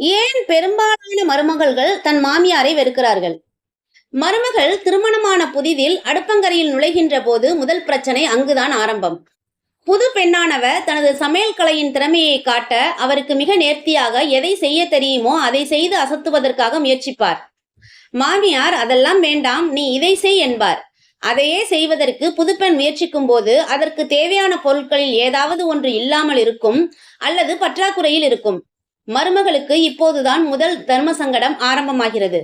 ஏன் பெரும்பாலான மருமகள்கள் தன் மாமியாரை வெறுக்கிறார்கள்? மருமகள் திருமணமான புதிதில் அடுப்பங்கரையில் நுழைகின்ற போது முதல் பிரச்சனை அங்குதான் ஆரம்பம். புது பெண்ணானவ தனது சமையல் கலையின் திறமையை காட்ட அவருக்கு மிக நேர்த்தியாக எதை செய்ய தெரியுமோ அதை செய்து அசத்துவதற்காக முயற்சிப்பார். மாமியார் அதெல்லாம் வேண்டாம் நீ இதை செய் என்பார். அதையே செய்வதற்கு புதுப்பெண் முயற்சிக்கும் போது அதற்கு தேவையான பொருட்களில் ஏதாவது ஒன்று இல்லாமல் இருக்கும் அல்லது பற்றாக்குறையில் இருக்கும். மருமகளுக்கு இப்போதுதான் முதல் தர்ம சங்கடம் ஆரம்பமாகிறது.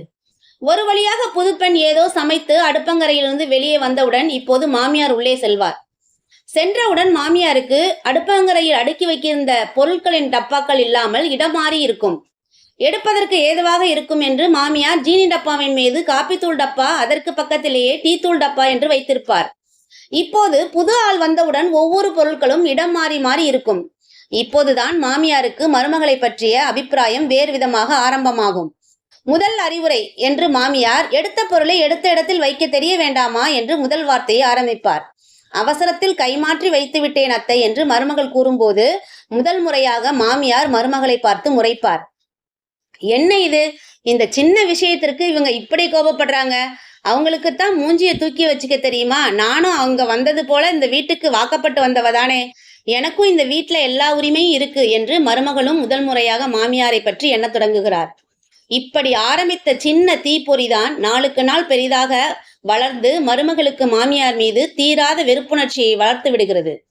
ஒரு வழியாக புதுப்பெண் ஏதோ சமைத்து அடுப்பங்கரையிலிருந்து வெளியே வந்தவுடன் இப்போது மாமியார் உள்ளே செல்வார். சென்றவுடன் மாமியாருக்கு அடுப்பங்கரையில் அடுக்கி வைக்கிருந்த பொருட்களின் டப்பாக்கள் இல்லாமல் இடம் மாறி இருக்கும். எடுப்பதற்கு ஏதுவாக இருக்கும் என்று மாமியார் ஜீனி டப்பாவின் மீது காப்பித்தூள் டப்பா அதற்கு பக்கத்திலேயே டீத்தூள் டப்பா என்று வைத்திருப்பார். இப்போது புது ஆள் வந்தவுடன் ஒவ்வொரு பொருட்களும் இடம் மாறி மாறி இருக்கும். இப்போதுதான் மாமியாருக்கு மருமகளை பற்றிய அபிப்பிராயம் வேறு விதமாக ஆரம்பமாகும். முதல் அறிவுரை என்று மாமியார் எடுத்த பொருளை எடுத்த இடத்தில் வைக்க தெரிய வேண்டாமா? என்று முதல் வார்த்தையை ஆரம்பிப்பார். அவசரத்தில் கைமாற்றி வைத்து விட்டேன் அத்தை என்று மருமகள் கூறும்போது முதல் முறையாக மாமியார் மருமகளை பார்த்து முறைப்பார். என்ன இது? இந்த சின்ன விஷயத்திற்கு இவங்க இப்படி கோபப்படுறாங்க? அவங்களுக்குத்தான் மூஞ்சியை தூக்கி வச்சுக்க தெரியுமா? நானும் அவங்க வந்தது போல இந்த வீட்டுக்கு வாக்கப்பட்டு வந்தவ தானே எனக்கும் இந்த வீட்டில் எல்லா உரிமையும் இருக்கு என்று மருமகளும் முதல் முறையாக மாமியாரை பற்றி எண்ணத் தொடங்குகிறார். இப்படி ஆரம்பித்த சின்ன தீப்பொறிதான் நாளுக்கு நாள் பெரிதாக வளர்ந்து மருமகளுக்கு மாமியார் மீது தீராத வெறுப்புணர்ச்சியை வளர்த்து விடுகிறது.